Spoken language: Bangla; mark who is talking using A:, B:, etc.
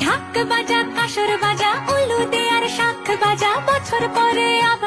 A: ঢাক বাজা কাসর বাজা উলুদে আর শাখ বাজা বছর পরে আবার